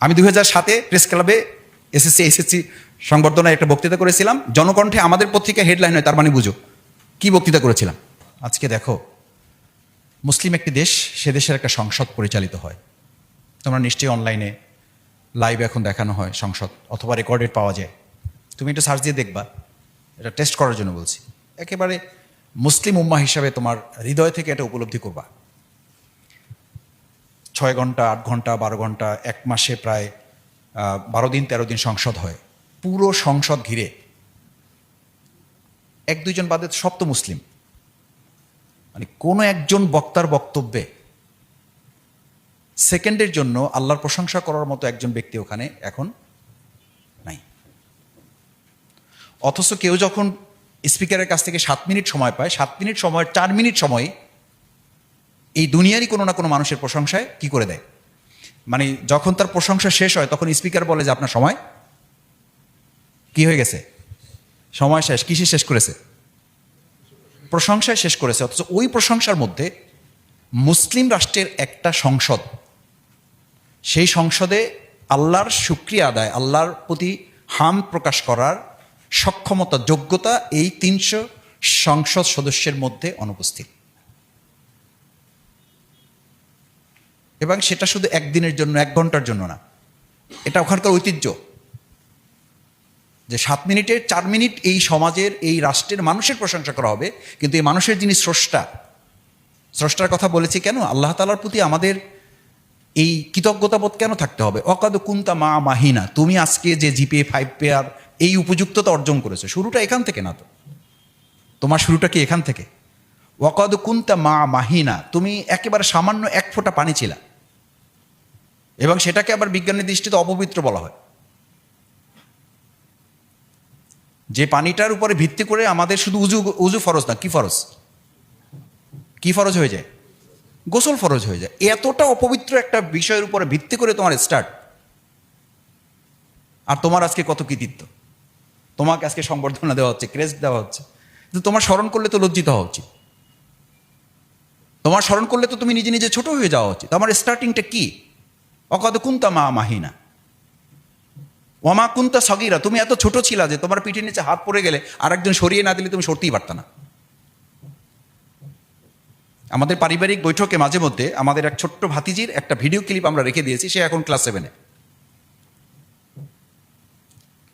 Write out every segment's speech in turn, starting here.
আমি দুই হাজার সাতে প্রেস ক্লাবে এসএসসি এসএসসি সংবর্ধনায় একটা বক্তৃতা করেছিলাম। জনকণ্ঠে আমাদের পত্রিকা হেডলাইন হয়, তার মানে বুঝো। কি বক্তৃতা করেছিলাম? আজকে দেখো, মুসলিম একটি দেশ, সে দেশের একটা সংসদ পরিচালিত হয়। তোমরা নিশ্চয়ই অনলাইনে লাইভ এখন দেখানো হয় সংসদ, অথবা রেকর্ডেড পাওয়া যায়। তুমি একটু সার্চ দিয়ে দেখবা, এটা টেস্ট করার জন্য বলছি। একেবারে মুসলিম উম্মা হিসাবে তোমার হৃদয় থেকে এটা উপলব্ধি করবা। ছয় ঘণ্টা, আট ঘণ্টা, বারো ঘণ্টা, এক মাসে প্রায় বারো দিন, তেরো দিন সংসদ হয়। পুরো সংসদ ঘিরে। এক, দুইজন বাদে সব তো মুসলিম। মানে কোনো একজন বক্তার বক্তব্যে সেকেন্ডের জন্য আল্লাহর প্রশংসা করার মতো একজন ব্যক্তি ওখানে এখন নাই। অথচ কেউ যখন স্পিকারের কাছ থেকে সাত মিনিট সময় পায়, সাত মিনিট সময়, চার মিনিট সময় এই দুনিয়ারই কোনো না কোনো মানুষের প্রশংসায় কি করে দেয়? মানে যখন তার প্রশংসা শেষ হয়, তখন স্পিকার বলে যে, আপনার সময় কি হয়ে গেছে? সময় শেষ, কিসে শেষ করেছে? প্রশংসায় শেষ করেছে, অথচ ওই প্রশংসার মধ্যে মুসলিম রাষ্ট্রের একটা সংসদ। সেই সংসদে আল্লাহর সুক্রিয়া আদায়, আল্লাহর প্রতি হাম প্রকাশ করার সক্ষমতা, যোগ্যতা এই তিনশো সংসদ সদস্যের মধ্যে অনুপস্থিত। এবং সেটা শুধু একদিনের জন্য, এক ঘণ্টার জন্য না। এটা ওখানকার ঐতিহ্য। যে সাত মিনিটের চার মিনিট এই সমাজের, এই রাষ্ট্রের মানুষের প্রশংসা করা হবে, কিন্তু এই মানুষের যিনি স্রষ্টা, স্রষ্টার কথা বলেছি কেন? আল্লাহ তালার প্রতি আমাদের এই কৃতজ্ঞতাবোধ কেন থাকতে হবে? অকাদ কুন্তা মা মাহিনা, তুমি আজকে যে জিপে ফাইভ পেয়ার এই উপযুক্ততা অর্জন করেছ, শুরুটা এখান থেকে না তো। তোমার শুরুটা কি এখান থেকে? ওয়াকাদ কুন্তা মা মাহিনা, তুমি একেবারে সামান্য এক ফোঁটা পানি ছিলা। এবং সেটাকে আবার বিজ্ঞানের দৃষ্টিতে অপবিত্র বলা হয়। যে পানিটার উপরে ভিত্তি করে আমাদের শুধু উজু উজু ফরজ না, কি ফরজ? কি ফরজ হয়ে যায়? গোসল ফরজ হয়ে যায়। এতটা অপবিত্র একটা বিষয়ের উপরে ভিত্তি করে তোমার স্টার্ট আর তোমার আজকে কত কৃতিত্ব? তোমাকে আজকে সংবর্ধনা দেওয়া হচ্ছে, ক্রেস্ট দেওয়া হচ্ছে। কিন্তু তোমার স্মরণ করলে তো লজ্জিত হওয়া উচিত। তোমার স্মরণ করলে তো তুমি নিজে নিজে ছোট হয়ে যাওয়া উচিত। আমার স্টার্টিংটা কি? অকদ কুন্তা মা মাহিনা। ওমা কুন্তা সগিরা, তুমি এত ছোট ছিলা যে তোমার পিঠের নিচে হাত পড়ে গেলে আর একজন সরিয়ে না দিলে তুমি সরতেই পারত না। আমাদের পারিবারিক বৈঠকে মাঝে মধ্যে আমাদের এক ছোট্ট ভাতিজির একটা ভিডিও ক্লিপ আমরা রেখে দিয়েছি, সে এখন ক্লাস সেভেনে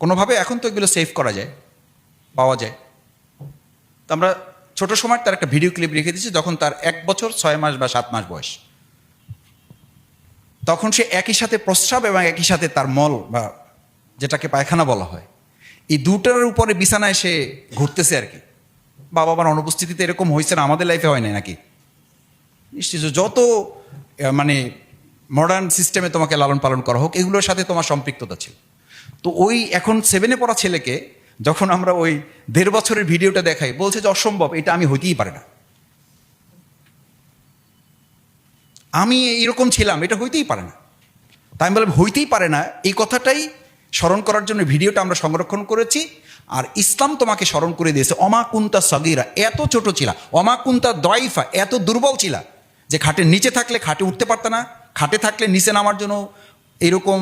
কোনোভাবে এখন তো এগুলো সেভ করা যায়, পাওয়া যায়। তো আমরা ছোট সময় তার একটা ভিডিও ক্লিপ রেখে দিয়েছে, যখন তার এক বছর, ছয় মাস বা সাত মাস বয়স। তখন সে একই সাথে প্রস্রাব এবং একই সাথে তার মল বা যেটাকে পায়খানা বলা হয়, এই দুটার উপরে বিছানায় সে ঘুরতেছে আর কি। বাবা মার অনুপস্থিতিতে এরকম হয়েছে না, আমাদের লাইফে হয় না নাকি? নিশ্চিত যত মানে মডার্ন সিস্টেমে তোমাকে লালন পালন করা হোক, এগুলোর সাথে তোমার সম্পৃক্ততা ছিল। তো ওই এখন সেভেনে পড়া ছেলেকে যখন আমরা ওই দেড় বছরের ভিডিওটা দেখাই, বলছে যে অসম্ভব, এটা আমি হইতেই পারে না। আমি এরকম ছিলাম, এটা হইতেই পারে না। তাই আমি বললাম, হইতেই পারে না, এই কথাটাই স্মরণ করার জন্য ভিডিওটা আমরা সংরক্ষণ করেছি, আর ইসলাম তোমাকে স্মরণ করে দিয়েছে অমাকুন্তা সগিরা, এত ছোট ছিলা অমাকুন্তা দয়ফা, এত দুর্বল ছিলা, যে খাটের নিচে থাকলে খাটে উঠতে পারত না, খাটে থাকলে নিচে নামার জন্য এরকম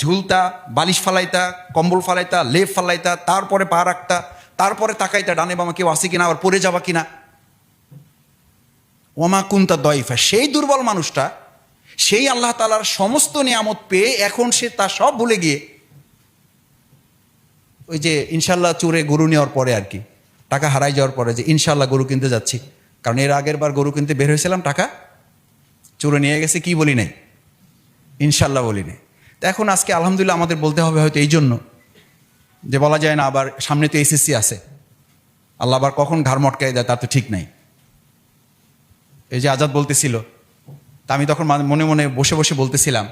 ঝুলতা, বালিশ ফালাইতা, কম্বল ফালাইতা, লেপ ফালাইতা, তারপরে পা রাখতা, তারপরে তাকাইতা ডানে বামা কেউ আসে কিনা, আবার পড়ে যাবা কিনা। ওমা কুন্তা দয়ফা, সেই দুর্বল মানুষটা, সেই আল্লাহ তালার সমস্ত নিয়ামত পেয়ে এখন সে তা সব ভুলে গিয়ে ওই যে ইনশাল্লাহ চোরে গরু নেওয়ার পরে আর কি, টাকা হারাই যাওয়ার পরে যে ইনশাল্লাহ গরু কিনতে যাচ্ছি। কারণ এর আগের বার গরু কিনতে বের হয়েছিলাম টাকা, চোরে নিয়ে গেছে কি বলি নাই? ইনশাল্লাহ বলি নাই। এখন আজকে আলহামদুলিল্লাহ আমাদের বলতে হবে হয়তো এই জন্য যে বলা যায় না, আবার সামনে তো এসএসসি আছে। আল্লাহ আবার কখন ঘাড় মটকাই দেয় তার তো ঠিক নাই। এই যে আজাদ বলতেছিল, তা আমি তখন মনে মনে বসে বসে বলতেছিলাম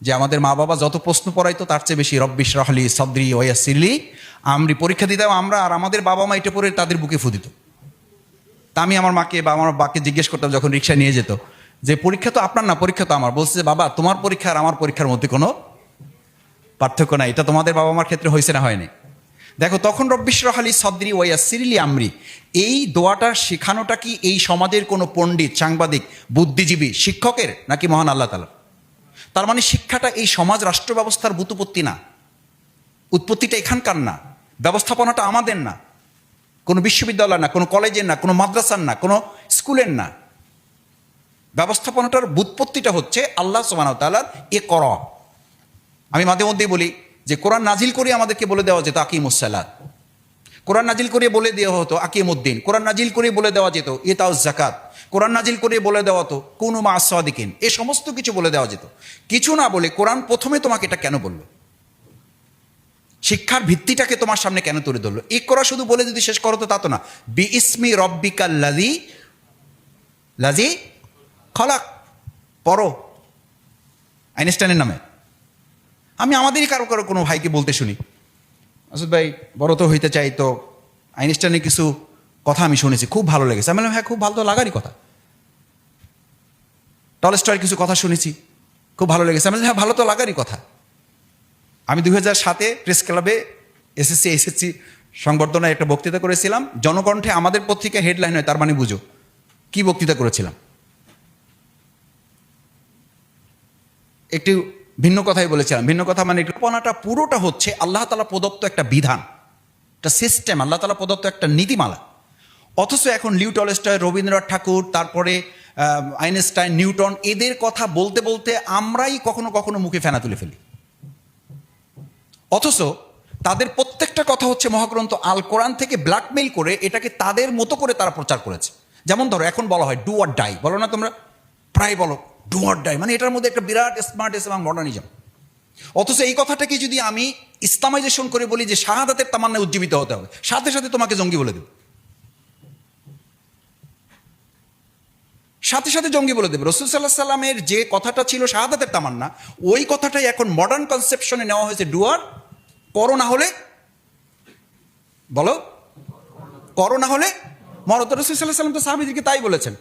যে আমাদের মা বাবা যত প্রশ্ন পড়াইতো তার চেয়ে বেশি রব্বিশ রাহলি সদরি ওয়াসিরলি আমরি পরীক্ষা দিতাম আমরা আর আমাদের বাবা মা এটা পড়ে তাদের বুকে ফুদিত। তা আমি আমার মাকে বা আমার বাকে জিজ্ঞেস করতাম যখন রিক্সা নিয়ে যেত। যে পরীক্ষা তো আপনার না, পরীক্ষা তো আমার। বলছে যে, বাবা, তোমার পরীক্ষা আর আমার পরীক্ষার মধ্যে কোনো পার্থক্য নাই। এটা তোমাদের বাবা মার ক্ষেত্রে হয়েছে না, হয়নি। দেখো, তখন রব্বিশ রহালি সদরি ওয়া সিরিলি আমরি, এই দোয়াটা শেখানোটা কি এই সমাজের কোনো পণ্ডিত, সাংবাদিক, বুদ্ধিজীবী, শিক্ষকের নাকি মহান আল্লাহ তালা তার মানে শিক্ষাটা এই সমাজ রাষ্ট্র ব্যবস্থার বুতুপত্তি না। উৎপত্তিটা এখানকার না। ব্যবস্থাপনাটা আমাদের না। কোনো বিশ্ববিদ্যালয় না, কোনো কলেজের না, কোনো মাদ্রাসার না, কোনো স্কুলের না। ব্যবস্থাপনাটার বুৎপত্তিটা হচ্ছে আল্লাহ সুবাহতালার এ কর। আমি মাঝে মধ্যেই বলি যে কোরআন নাজিল করে আমাদেরকে বলে দেওয়া যেত আকিমুসালাদ কোরআন নাজিল করে বলে দেওয়া হতো আকিমুদ্দিন। কোরআন নাজিল করে বলে দেওয়া যেত ইতাউ জাকাত কোরআন নাজিল করে বলে দেওয়া হতো কোন মা আসাদিকিন এ সমস্ত কিছু বলে দেওয়া যেত। কিছু না বলে কোরআন প্রথমে তোমাকে এটা কেন বলল? শিক্ষার ভিত্তিটাকে তোমার সামনে কেন তুলে ধরলো? এ করা শুধু বলে যদি শেষ করো তো তা তো না। বি ইসমি রব্বিকাল লাজি লাজি খলাক পড়ো। আইনস্টাইনের নামে। আমি আমাদেরই কারও কারও কোনো ভাইকে বলতে শুনি। আসুদ ভাই, বড় তো হইতে চাই তো আইনস্টাইনের কিছু কথা আমি শুনেছি, খুব ভালো লেগেছে। আমি হ্যাঁ খুব ভালো তো লাগারই কথা। টলস্টয়ের কিছু কথা শুনেছি, খুব ভালো লেগেছে। আমি হ্যাঁ ভালো তো লাগারই কথা। আমি দু হাজার সাতে প্রেস ক্লাবে এসএসসি এসএসসি সংবর্ধনায় একটা বক্তৃতা করেছিলাম। জনকণ্ঠে আমাদের পত্রিকা হেডলাইন হয় তার মানে বুঝো। কি বক্তৃতা করেছিলাম? একটু ভিন্ন কথাই বলেছিলাম। ভিন্ন কথা মানে কল্পনাটা পুরোটা হচ্ছে আল্লাহ তালা প্রদত্ত একটা বিধান, একটা সিস্টেম আল্লাহ তালা প্রদত্ত একটা নীতিমালা। অথচ এখন লিউ টলস্টয়, রবীন্দ্রনাথ ঠাকুর, তারপরে আইনস্টাইন, নিউটন এদের কথা বলতে বলতে আমরাই কখনো কখনো মুখে ফেনা তুলে ফেলি। অথচ তাদের প্রত্যেকটা কথা হচ্ছে মহাগ্রন্থ আল কোরআন থেকে ব্ল্যাকমেইল করে এটাকে তাদের মতো করে তারা প্রচার করেছে। যেমন ধরো, এখন বলা হয় ডু আর ডাই বলো না তোমরা, প্রায় বলো ডু আর ডাই মানে এটার মধ্যে একটা বিরাট স্মার্টনেস এবং মডার্নিজম অথচ এই কথাটাকে যদি আমি ইসলামাইজেশন করে বলি যে শাহাদাতের তামান্নায় উজ্জীবিত হতে হবে, সাথে সাথে তোমাকে জঙ্গি বলে দেবে। সাথে সাথে জঙ্গি বলে দেবে। রসুল সাল্লাহ সাল্লামের যে কথাটা ছিল শাহাদাতের তামান্না, ওই কথাটাই এখন মডার্ন কনসেপশনে নেওয়া হয়েছে। ডুয়ার করো না হলে, বলো, করো না হলে মরত রসুল সাল্লাহ সাল্লাম তো সাহাবিদিকে তাই বলেছেন।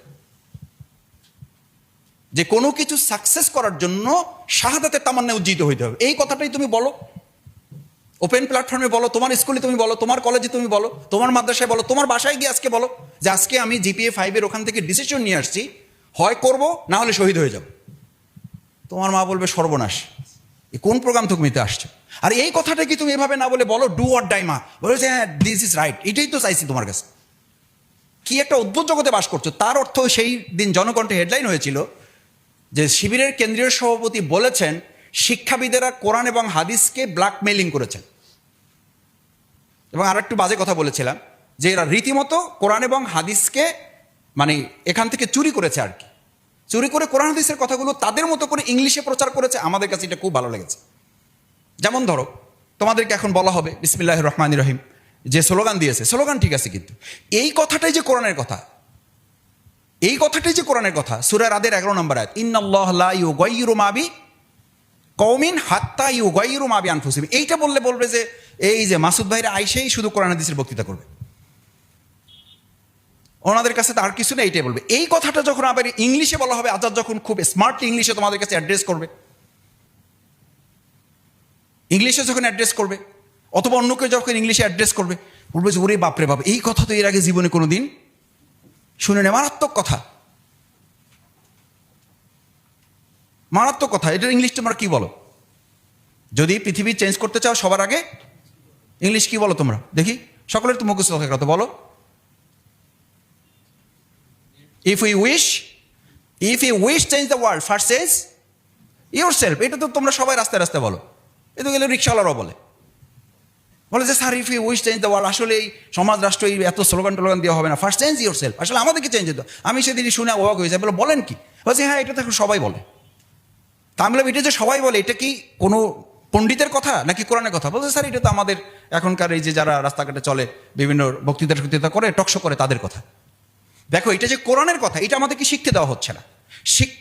যে কোনো কিছু সাকসেস করার জন্য শাহাদাতের তামান্নায় উজ্জীবিত হইতে হবে। এই কথাটাই তুমি বলো। ওপেন প্ল্যাটফর্মে বলো, তোমার স্কুলে তুমি বলো, তোমার কলেজে তুমি বলো, তোমার মাদ্রাসায় বলো, তোমার বাসায় গিয়ে আজকে বলো যে আজকে আমি জিপিএ ফাইভের ওখান থেকে ডিসিশন নিয়ে আসছি, হয় করব, না হলে শহীদ হয়ে যাব। তোমার মা বলবে, সর্বনাশ। কোন প্রোগ্রাম তুমি তো আসছো? আর এই কথাটা কি তুমি এভাবে না বলে বলো ডু অর ডাই মা? বলো যে হ্যাঁ দিস ইজ রাইট এটাই তো চাইছি তোমার কাছে। কি একটা অদ্ভুত জগতে বাস করছ, তার অর্থ সেই দিন জনকণ্ঠে হেডলাইন হয়েছিল যে শিবিরের কেন্দ্রীয় সভাপতি বলেছেন, শিক্ষাবিদেরা কোরআন এবং হাদিসকে ব্ল্যাকমেইলিং করেছেন। এবং আর একটু বাজে কথা বলেছিলাম, যে এরা রীতিমতো কোরআন এবং হাদিসকে মানে এখান থেকে চুরি করেছে আর কি। চুরি করে কোরআন হাদিসের কথাগুলো তাদের মতো করে ইংলিশে প্রচার করেছে, আমাদের কাছে এটা খুব ভালো লেগেছে। যেমন ধরো, তোমাদেরকে এখন বলা হবে বিসমিল্লাহ রহমান রহিম, যে স্লোগান দিয়েছে, স্লোগান ঠিক আছে কিন্তু, এই কথাটাই যে কোরআনের কথা এই কথাটাই যে কোরআনের কথা সুরার আদের এগারো নম্বর আয়াত, ইন্নাল্লাহ লা ইউগাইয়িরু মা বি কওমিন হাত্তা ইউগাইয়িরু মা বি আনফুসিহিম। এইটা বললে বলবে যে, এই যে মাসুদ ভাইরা আইসেই শুধু কোরআন হাদিসের বক্তৃতা করবে। ওনাদের কাছে তার কিছু নেই, এইটাই বলবে। এই কথাটা যখন আবার ইংলিশে বলা হবে, আজাদ যখন খুব স্মার্টলি ইংলিশে তোমাদের কাছে অ্যাড্রেস করবে। ইংলিশে যখন অ্যাড্রেস করবে, অথবা অন্য কেউ যখন ইংলিশে অ্যাড্রেস করবে, বলবে যে, ওরে বাপরে বাপ, এই কথা তো এর আগে জীবনে কোনো দিন শুনে নে, মারাত্মক কথা। মারাত্মক কথা, এটার ইংলিশ তোমরা কি বলো? যদি পৃথিবী চেঞ্জ করতে চাও সবার আগে ইংলিশ কি বলো তোমরা? দেখি, সকলের তো মুখস্থ থাকার কথা, বলো। If you wish if you wish change the world first change yourself এটা তো তোমরা সবাই রাস্তায় রাস্তায় বলো। এ তো গেলে রিক্সাওয়ালারাও বলে। বলে যে, sir if you wish change the world আসলে এই সমাজ, রাষ্ট্র এই এত স্লোগান, টোলোগান দেওয়া হবে না। ফার্স্ট চেঞ্জ ইউর সেলফ আসলে আমাদেরকে চেঞ্জ হতো আমি সেদিন শুনে অবাক হয়ে যাই। বলে, বলেন কি? বলছি হ্যাঁ এটা তো এখন সবাই বলে। তা আমি এটা যে সবাই বলে, এটা কি কোনো পণ্ডিতের কথা নাকি কোরআনের কথা? বলছে, স্যার, এটা তো আমাদের এখনকার এই যে যারা রাস্তাঘাটে চলে, বিভিন্ন বক্তৃতা বক্তৃতা করে টকশো করে, তাদের কথা। দেখো, এটা যে কোরআনের কথা, এটা আমাদেরকে শিখতে দেওয়া হচ্ছে না।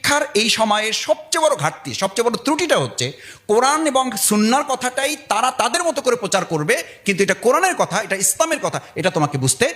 শিক্ষার এই সময়ের সবচেয়ে বড় ঘাটতি, সবচেয়ে বড় ত্রুটিটা হচ্ছে কোরআন এবং সুন্নার কথাটাই তারা তাদের মতো করে প্রচার করবে, কিন্তু এটা কোরআনের কথা, এটা ইসলামের কথা, এটা তোমাকে বুঝতে